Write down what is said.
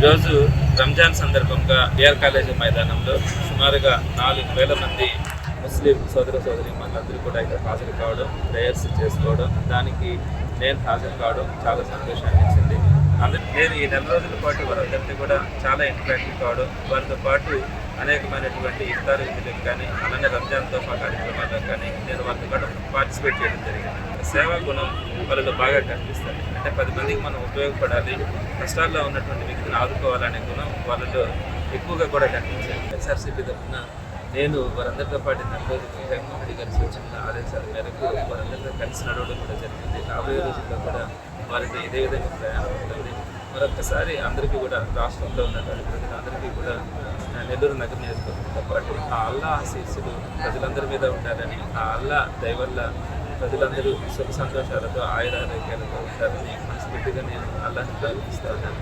ఈరోజు రంజాన్ సందర్భంగా BR college మైదానంలో సుమారుగా నాలుగు వేల మంది ముస్లిం సోదర సోదరి మనందరూ కూడా ఇక్కడ హాజరు కావడం ప్రేయర్స్ చేసుకోవడం దానికి నేను హాజరు కావడం చాలా సంతోషాన్ని ఇచ్చింది. అందరి నేను ఈ నెల రోజుల పాటు వారందరితో కూడా చాలా ఇంటరాక్టివ్ కావడం వారితో పాటు అనేకమైనటువంటి ఇఫ్తార్ విధులకు కానీ అలానే రంజాన్ తోఫా కార్యక్రమాలకు కానీ నేను వాళ్ళతో కూడా పార్టిసిపేట్ చేయడం జరిగింది. సేవా గుణం వాళ్ళలో బాగా కనిపిస్తుంది. అంటే పది మందికి మనం ఉపయోగపడాలి కష్టాల్లో ఉన్నటువంటి వ్యక్తిని ఆదుకోవాలనే గుణం వాళ్ళలో ఎక్కువగా కూడా కనిపించింది. ఎస్ఆర్సీపీ తరఫున నేను వారందరితో పాటు నెల రోజులు జగన్మోహన్ రెడ్డి గారి సూచనల ఆదేశాల మేరకు వారందరితో కలిసి నడవడం కూడా జరిగింది. రాబోయే రోజుల్లో కూడా వారితో ఇదే విధంగా ప్రయాణం ఉంటుంది. మరొకసారి అందరికీ కూడా రాష్ట్రంలో ఉన్నటువంటి ప్రజలందరికీ కూడా నెల్లూరు నగర నియోజకవర్గంతో పాటు ఆ అల్లా ఆశీస్సులు ప్రజలందరి మీద ఉంటారని ఆ అల్లా దైవల్ల ప్రజలందరూ సుఖ సంతోషాలతో ఆయురారోగ్యాలతో ఉంటారని మనస్ఫూర్తిగా నేను అల్లాని ప్రార్థిస్తాను